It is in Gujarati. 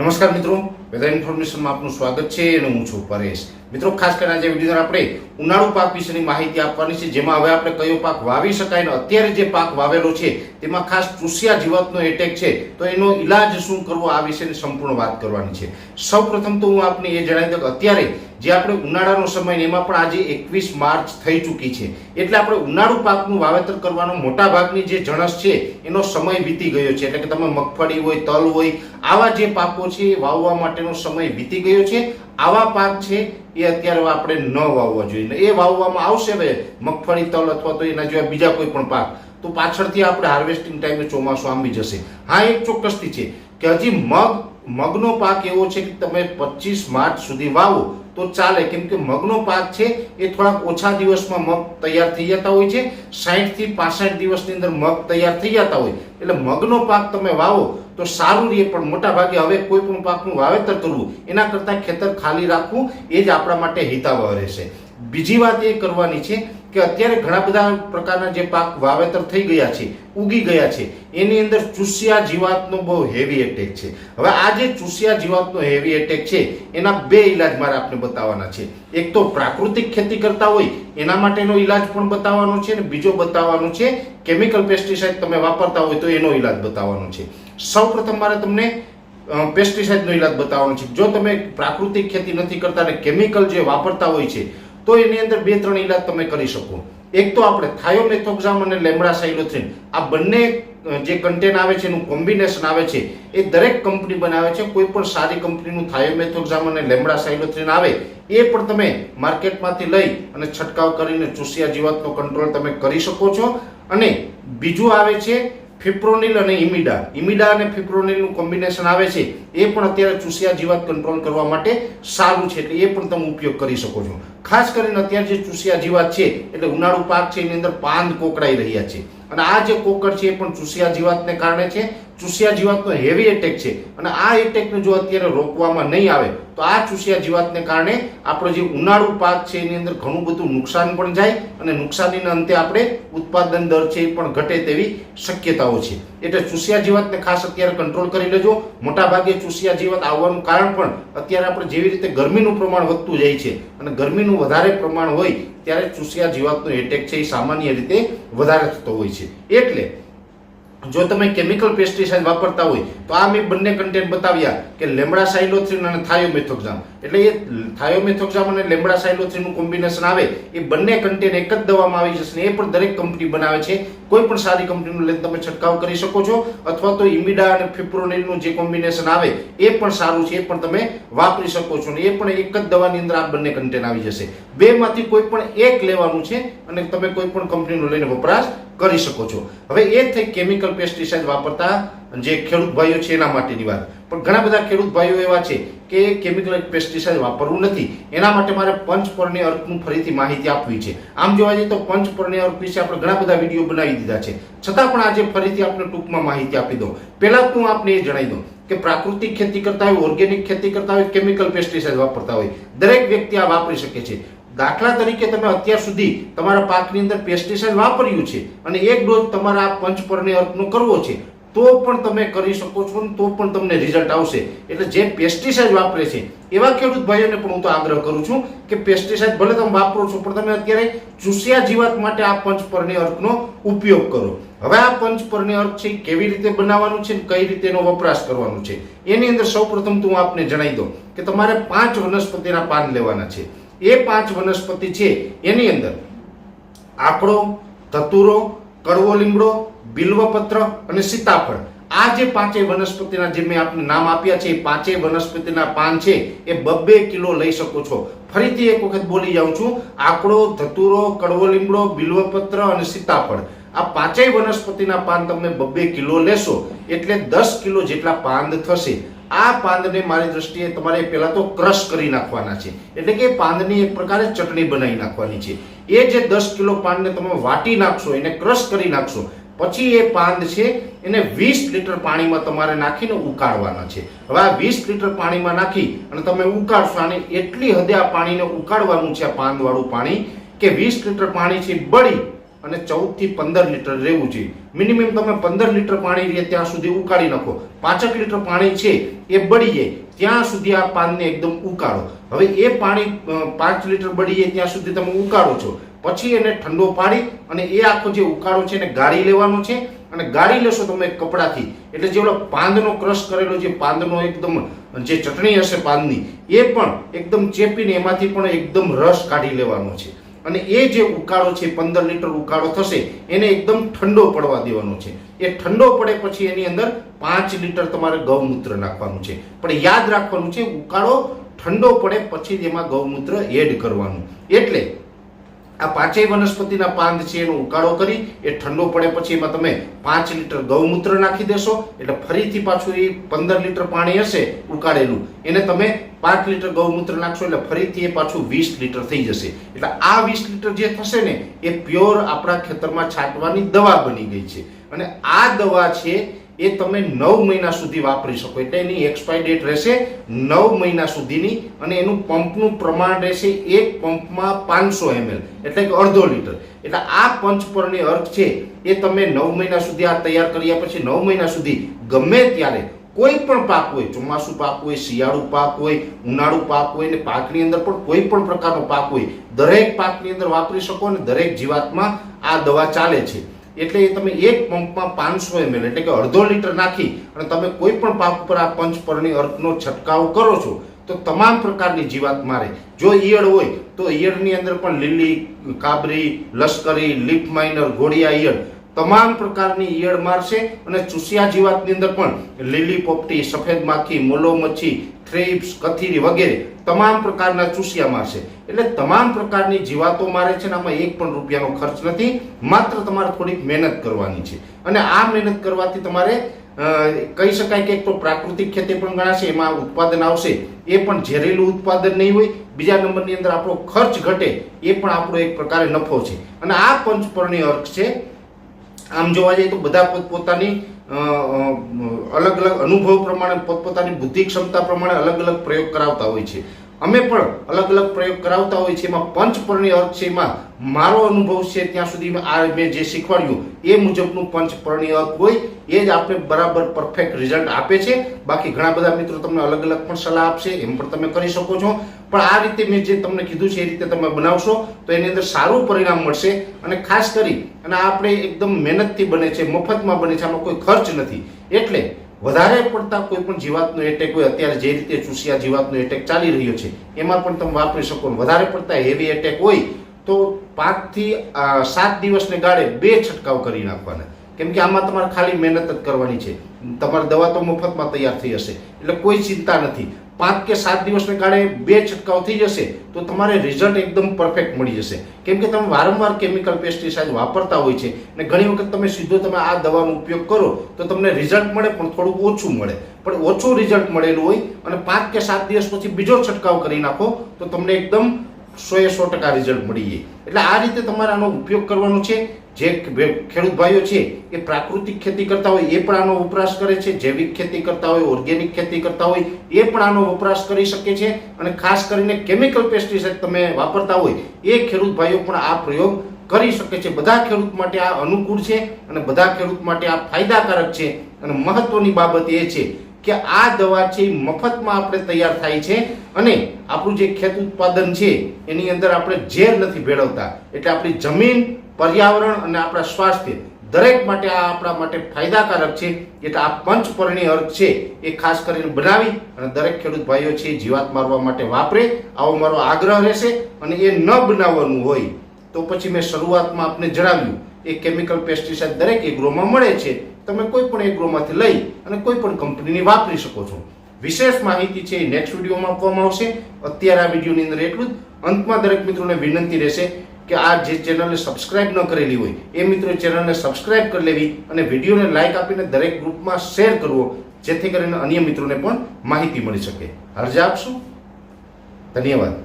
નમસ્કાર મિત્રો. વેધર ઇન્ફોર્મેશનમાં આપનું સ્વાગત છે અને હું છું પરેશ. મિત્રો, ખાસ કરીને આજે વીડિયો આપણે ઉનાળુ પાક વિશેની માહિતી આપવાની છે, જેમાં હવે આપણે કયો પાક વાવી શકાય અને અત્યારે જે પાક વાવેલો છે, તેમાં ખાસ ચૂસિયા જીવાતનો એટેક છે. તો એનો ઈલાજ શું કરવો, આ વિશેની સંપૂર્ણ વાત કરવાની છે. સૌપ્રથમ તો હું આપને એ જણાવી દઉં કે અત્યારે જે આપણે ઉનાળાનો સમય એમાં પણ આજે એકવીસ માર્ચ થઈ ચૂકી છે. એટલે આપણે ઉનાળુ પાકનું વાવેતર કરવાનો મોટા ભાગની જે જણસ છે, એનો સમય વીતી ગયો છે. એટલે કે તમે મગફળી હોય, તલ હોય, આવા જે પાકો છે, વાવવા માટેનો સમય વીતી ગયો છે. આવા પાક છે એ અત્યારે આપણે ન વાવવા જોઈએ. એ વાવવામાં આવશે હવે મગફળી, તલ અથવા તો એના જેવા બીજા કોઈ પણ પાક. તો પાછળથી આપણે હાર્વેસ્ટિંગ ટાઈમે ચોમાસું આંબી જશે. હા, એક ચોક્કસથી છે કે હજી મગ, મગનો પાક એવો છે કે તમે પચીસ માર્ચ સુધી વાવો તો ચાલે. કેમ કે મગનો પાક છે એ થોડાક ઓછા દિવસમાં મગ તૈયાર થઈ જતા હોય છે. સાહીઠથી પાસઠ દિવસની અંદર મગ તૈયાર થઈ જતા હોય. એટલે મગનો પાક તમે વાવો તો સારું રહે, પણ મોટા ભાગે હવે કોઈ પણ પાકનું વાવેતર કરવું, એના કરતાં ખેતર ખાલી રાખવું, એ જ આપણા માટે હિતાવહ રહેશે. બીજી વાત એ કરવાની છે કે અત્યારે ઘણા બધા પ્રકારના જે પાક વાવેતર થઈ ગયા છે, ઉગી ગયા છે, એની અંદર ચૂસિયા જીવાતનો બહુ હેવી એટેક છે. હવે આ જે ચૂસિયા જીવાતનો હેવી એટેક છે, એના બે ઈલાજ મારે આપને બતાવવાના છે. એક તો પ્રાકૃતિક ખેતી કરતા હોય, એના માટેનો ઈલાજ પણ બતાવવાનો છે અને બીજો બતાવવાનો છે, કેમિકલ પેસ્ટિસાઇડ તમે વાપરતા હોય તો એનો ઈલાજ બતાવવાનો છે. સૌપ્રથમ મારે તમને પેસ્ટિસાઇડનો ઈલાજ બતાવવાનો છે. જો તમે પ્રાકૃતિક ખેતી નથી કરતા અને કેમિકલ જે વાપરતા હોય છે, તો એની અંદર બે ત્રણ ઈલાજ તમે કરી શકો. એક તો આપણે થાયોમેથોક્ઝામ અને લેમડા સાઇલોથ્રીન આ બંને જે કન્ટેન આવે છે, એનું કોમ્બિનેશન આવે છે, એ દરેક કંપની બનાવે છે. કોઈ પણ સારી કંપનીનું થાયોમેથોક્ઝામ અને લેમડા સાઇલોથ્રીન આવે, એ પણ તમે માર્કેટમાંથી લઈ અને છંટકાવ કરીને ચૂસિયા જીવાતનો કંટ્રોલ તમે કરી શકો છો. અને બીજું આવે છે ફિપ્રોનિલ અને ઇમિડા. ઇમિડા અને ફિપ્રોનિલનું કોમ્બિનેશન આવે છે, એ પણ અત્યારે ચૂસિયા જીવાત કંટ્રોલ કરવા માટે સારું છે, એટલે એ પણ તમે ઉપયોગ કરી શકો છો. ખાસ કરીને અત્યારે જે ચૂસિયા જીવાત છે, એટલે ઉનાળુ પાક છે, એની અંદર પાંદ કોકડાઈ રહ્યા છે. અને આ જે કોકડ છે, એ પણ ચૂસિયા જીવાતને કારણે છે. ચૂસિયા જીવાતનો હેવી એટેક છે. અને આ એટેકને જો અત્યારે રોકવામાં નહીં આવે, તો આ ચૂસિયા જીવાતને કારણે આપણો જે ઉનાળુ પાક છે એની અંદર ઘણું બધું નુકસાન પણ જાય અને નુકસાનીના અંતે આપણે ઉત્પાદન દર છે એ પણ ઘટે તેવી શક્યતાઓ છે. એટલે ચૂસિયા જીવાતને ખાસ અત્યારે કંટ્રોલ કરી લેજો. મોટાભાગે ચૂસિયા જીવાત આવવાનું કારણ પણ અત્યારે આપણે જેવી રીતે ગરમીનું પ્રમાણ વધતું જાય છે અને ગરમીનું વધારે પ્રમાણ હોય, ત્યારે ચૂસિયા જીવાતનો એટેક છે એ સામાન્ય રીતે વધારે થતો હોય છે. એટલે જો તમે કેમિકલ પેસ્ટિસાઇડ વાપરતા હોય, તો આ મેં બંને કન્ટેન્ટ બતાવ્યા કે લેમડા સાઇલોથ્રિન અને થાયોમેથોક્ઝામ. એટલે એ થાયોમેથોક્ઝામ અને લેમડા સાઇલોથ્રિનનું કોમ્બિનેશન આવે, એ બંને કન્ટેન્ટ એક જ દવામાં આવી જશે એ પણ દરેક કંપની બનાવે છે. કોઈ પણ સારી કંપનીનું લઈને તમે છંટકાવ કરી શકો છો, અથવા તો ઇમિડા અને ફિપ્રોનિલનું જે કોમ્બિનેશન આવે, એ પણ સારું છે, એ પણ તમે વાપરી શકો છો ને એ પણ એક જ દવાની અંદર આ બંને કન્ટેન્ટ આવી જશે. બેમાંથી કોઈ પણ એક લેવાનું છે અને તમે કોઈ પણ કંપનીનું લઈને વપરાશ કરી શકો છો. હવે એ થઈ કેમિકલ પેસ્ટિસાઇડ વાપરતા જે ખેડૂત ભાઈઓ છે એના માટેની વાત. પણ ઘણા બધા ખેડૂત ભાઈઓ એવા છે કે કેમિકલ પેસ્ટિસાઇડ વાપરવું નથી. એના માટે મારે પંચપર્ણી અર્કનું ફરીથી માહિતી આપવી છે. આમ જોવા જઈએ તો પંચપર્ણી અર્ક વિશે આપણે ઘણા બધા વીડિયો બનાવી દીધા છે. છતાં પણ આજે ફરીથી આપણે ટૂંકમાં માહિતી આપી દઉં. પહેલા હું આપને એ જણાવી દઉં કે પ્રાકૃતિક ખેતી કરતા હોય ઓર્ગેનિક ખેતી કરતા હોય કેમિકલ પેસ્ટિસાઇડ વાપરતા હોય. દરેક વ્યક્તિ આ વાપરી શકે છે. દાખલા તરીકે તમે અત્યાર સુધી તમારા પાકની અંદર પેસ્ટિસાઇડ વાપર્યું છે અને એક ડોઝ તમારા આ પંચપર્ણી અર્કનો કરવો છે, તો પણ તમે કરી શકો છો ને તો પણ તમને રિઝલ્ટ આવશે. એટલે જે પેસ્ટિસાઇડ વાપરે છે, એવા ખેડૂત ભાઈઓને પણ હું તો આગ્રહ કરું છું કે પેસ્ટિસાઇડ ભલે તમે વાપરો છો, પણ તમે અત્યારે ચૂસિયા જીવાત માટે આ પંચપર્ણી અર્કનો ઉપયોગ કરો. હવે આ પંચપર્ણી અર્ક છે, કેવી રીતે બનાવવાનું છે કઈ રીતે એનો વપરાશ કરવાનો છે, એની અંદર સૌપ્રથમ તો હું આપને જણાવી દઉં કે તમારે પાંચ વનસ્પતિના પાન લેવાના છે. એ પાંચ વનસ્પતિ છે એની અંદર. આકડો, ધતુરો કડવો લીમડો બિલ્વપત્ર અને સીતાફળ. આ જે પાંચેય વનસ્પતિના જે મેં આપને નામ આપ્યા છે, એ પાંચેય વનસ્પતિના પાન છે, એ બબ્બે કિલો લઈ શકો છો. ફરીથી એક વખત બોલી જાઉં છું. આકડો, ધતુરો કડવો લીમડો બિલ્વપત્ર અને સીતાફળ. આ પાંચેય વનસ્પતિના પાન તમે બબ્બે કિલો લેશો, એટલે દસ કિલો જેટલા પાંદ થશે. આ પાંદને મારી દ્રષ્ટિએ તમારે પહેલાં તો ક્રશ કરી નાખવાના છે. એટલે કે પાંદની એક પ્રકારે ચટણી બનાવી નાખવાની છે. એ જે દસ કિલો પાંદને તમે વાટી નાખશો, એને ક્રશ કરી નાખશો, પછી એ પાંદ છે એને વીસ લીટર પાણીમાં તમારે નાખીને ઉકાળવાના છે. હવે આ વીસ લીટર પાણીમાં નાખી અને તમે ઉકાળશો અને એટલી હદે આ પાણીને ઉકાળવાનું છે, આ પાંદવાળું પાણી, કે વીસ લીટર પાણી છે બળી અને ચૌદથી પંદર લીટર રહેવું જોઈએ. મિનિમમ તમે પંદર લીટર પાણી રહે ત્યાં સુધી ઉકાળી નાખો. પાંચક લીટર પાણી છે એ બળી જાય ત્યાં સુધી આ પાનને એકદમ ઉકાળો. હવે એ પાણી પાંચ લીટર બળી જાય ત્યાં સુધી તમે ઉકાળો છો. પછી એને ઠંડો પાડી અને એ આખો જે ઉકાળો છે એને ગાળી લેવાનો છે. અને ગાળી લેશો તમે કપડાથી. એટલે જે ઓલો પાંદનો ક્રશ કરેલો જે પાંદનો એકદમ, જે ચટણી હશે પાંદની, એ પણ એકદમ ચેપીને એમાંથી પણ એકદમ રસ કાઢી લેવાનો છે. અને એ જે ઉકાળો છે, પંદર લીટર ઉકાળો થશે, એને એકદમ ઠંડો પડવા દેવાનો છે. એ ઠંડો પડે પછી એની અંદર પાંચ લીટર તમારે ગૌમૂત્ર નાખવાનું છે. પણ યાદ રાખવાનું છે, ઉકાળો ઠંડો પડે પછી જ એમાં ગૌમૂત્ર એડ કરવાનું. એટલે આ પાંચેય વનસ્પતિના પાંદ છે એનો ઉકાળો કરી, એ ઠંડો પડે પછી એમાં તમે પાંચ લીટર ગૌમૂત્ર નાખી દેશો, એટલે ફરીથી પાછું એ પંદર લીટર પાણી હશે ઉકાળેલું. એને તમે પાંચ લીટર ગૌમૂત્ર નાખશો એટલે ફરીથી એ પાછું વીસ લીટર થઈ જશે. એટલે આ વીસ લીટર જે થશે ને, એ પ્યોર આપણા ખેતરમાં છાંટવાની દવા બની ગઈ છે. અને આ દવા છે એ તમે નવ મહિના સુધી વાપરી શકો. એટલે એની એક્સપાયર ડેટ રહેશે નવ મહિના સુધીની અને એનું પંપનું પ્રમાણ રહેશે એક પંપમાં પાંચસો એમએલ, એટલે કે અડધો લીટર. એટલે આ પંચપર્ણી અર્ક છે, એ તમે નવ મહિના સુધી આ તૈયાર કર્યા પછી નવ મહિના સુધી ગમે ત્યારે કોઈ પણ પાક હોય, ચોમાસું પાક હોય, શિયાળુ પાક હોય, ઉનાળુ પાક હોય ને પાકની અંદર પણ કોઈ પણ પ્રકારનો પાક હોય, દરેક પાકની અંદર વાપરી શકો અને દરેક જીવાતમાં આ દવા ચાલે છે. એટલે એ તમે એક પંપમાં પાંચસો એમએલ એટલે કે અડધો લીટર નાખી અને તમે કોઈ પણ પાક ઉપર આ પંચપર્ણી અર્કનો છંટકાવ કરો છો, તો તમામ પ્રકારની જીવાત મારે જો ઈયળ હોય, તો ઈયળની અંદર પણ લીલી, કાબરી, લશ્કરી લીફ માઇનર, ઘોડિયા ઈયળ, તમામ પ્રકારની ઈયળ મારશે અને ચૂસિયા જીવાતની અંદર પણ લીલી પોપટી, સફેદ માખી, મોલો મચ્છી થ્રેપ્સ કથીરી વગેરે તમામ પ્રકારના ચૂસિયા મારશે એટલે તમામ પ્રકારની જીવાતો મારે છે આમાં એક પણ રૂપિયાનો ખર્ચ નથી. માત્ર તમારે થોડીક મહેનત કરવાની છે. અને આ મહેનત કરવાથી તમારે કહી શકાય કે એક તો પ્રાકૃતિક ખેતી પણ ગણાશે, એમાં ઉત્પાદન આવશે, એ પણ ઝેરીલું ઉત્પાદન નહીં હોય. બીજા નંબરની અંદર આપણો ખર્ચ ઘટે, એ પણ આપણો એક પ્રકારે નફો છે. અને આ પંચપર્ણી અર્ક છે આમ જોવા જઈએ તો બધા પોતપોતાની અલગ અલગ અનુભવ પ્રમાણે, પોતપોતાની બુદ્ધિ ક્ષમતા પ્રમાણે અલગ અલગ પ્રયોગ કરાવતા હોય છે. અમે પણ અલગ અલગ પ્રયોગ કરાવતા હોય છે એમાં પંચપર્ણી અર્ક છે એમાં મારો અનુભવ છે ત્યાં સુધી આ મેં જે શીખવાડ્યું એ મુજબનું પંચપર્ણી અર્ક હોય એ જ આપણે બરાબર પરફેક્ટ રિઝલ્ટ આપે છે. બાકી ઘણા બધા મિત્રો તમને અલગ અલગ પણ સલાહ આપશે, એમ પણ તમે કરી શકો છો. પણ આ રીતે મેં જે તમને કીધું છે એ રીતે તમે બનાવશો તો એની અંદર સારું પરિણામ મળશે. અને ખાસ કરી અને આપણે એકદમ મહેનતથી બને છે, મફતમાં બને છે, આમાં કોઈ ખર્ચ નથી. એટલે વધારે પડતા કોઈ પણ જીવાતનો એટેક હોય, અત્યારે જે રીતે ચૂસિયા જીવાતનો એટેક ચાલી રહ્યો છે, એમાં પણ તમે વાપરી શકો વધારે પડતા હેવી એટેક હોય, તો પાંચથી સાત દિવસને ગાળે બે છંટકાવ કરી નાખવાના. કેમ કે આમાં તમારે ખાલી મહેનત જ કરવાની છે. તમારી દવા તો મફતમાં તૈયાર થઈ હશે. એટલે કોઈ ચિંતા નથી. પાંચ કે સાત દિવસને કારણે બે છંટકાવ થઈ જશે, તો તમારે રિઝલ્ટ એકદમ પરફેક્ટ મળી જશે. કેમ કે તમે વારંવાર કેમિકલ પેસ્ટિસાઇડ વાપરતા હોય છે અને ઘણી વખત તમે સીધો તમે આ દવાનો ઉપયોગ કરો, તો તમને રિઝલ્ટ મળે પણ થોડું ઓછું મળે. પણ ઓછું રિઝલ્ટ મળેલું હોય અને પાંચ કે સાત દિવસ પછી બીજો છંટકાવ કરી નાખો, તો તમને એકદમ સો એ સો ટકા રિઝલ્ટ મળી એટલે આ રીતે તમારે આનો ઉપયોગ કરવાનો છે. જે ખેડૂત ભાઈઓ છે, એ પ્રાકૃતિક ખેતી કરતા હોય, એ પણ આનો વપરાશ કરે છે. જૈવિક ખેતી કરતા હોય, ઓર્ગેનિક ખેતી કરતા હોય, એ પણ આનો વપરાશ કરી શકે છે. અને ખાસ કરીને કેમિકલ પેસ્ટિસાઇડ તમે વાપરતા હોય, એ ખેડૂત ભાઈઓ પણ આ પ્રયોગ કરી શકે છે. બધા ખેડૂત માટે આ અનુકૂળ છે અને બધા ખેડૂત માટે આ ફાયદાકારક છે. અને મહત્વની બાબત એ છે કે આ દવા છે એ મફતમાં આપણે તૈયાર થાય છે અને આપણું જે ખેત ઉત્પાદન છે એની અંદર આપણે ઝેર નથી ભેળવતા. એટલે આપણી જમીન, પર્યાવરણ અને આપણા સ્વાસ્થ્ય દરેક માટે આ આપણા માટે ફાયદાકારક છે. એટલે આ પંચપર્ણી અર્થ છે એ ખાસ કરીને બનાવી અને દરેક ખેડૂત ભાઈઓ છે જીવાત મારવા માટે વાપરે. આવો મારો આગ્રહ રહેશે અને એ ન બનાવવાનું હોય તો પછી મેં શરૂઆતમાં આપને જણાવ્યું, એ કેમિકલ પેસ્ટિસાઇડ દરેક એગ્રોમાં મળે છે. તમે કોઈ પણ એગ્રોમાંથી લઈ અને કોઈ પણ કંપનીની વાપરી શકો છો. વિશેષ માહિતી છે એ નેક્સ્ટ વિડીયોમાં આપવામાં આવશે. અત્યારે આ વિડીયોની અંદર એટલું જ. અંતમાં દરેક મિત્રોને વિનંતી રહેશે કે આ જે ચેનલને સબસ્ક્રાઇબ ન કરેલી હોય, એ મિત્રો ચેનલને સબસ્ક્રાઇબ કરી લેવી અને વિડીયોને લાઇક આપીને દરેક ગ્રુપમાં શેર કરવો, જેથી કરીને અન્ય મિત્રોને પણ માહિતી મળી શકે. હરજા આપશું. ધન્યવાદ.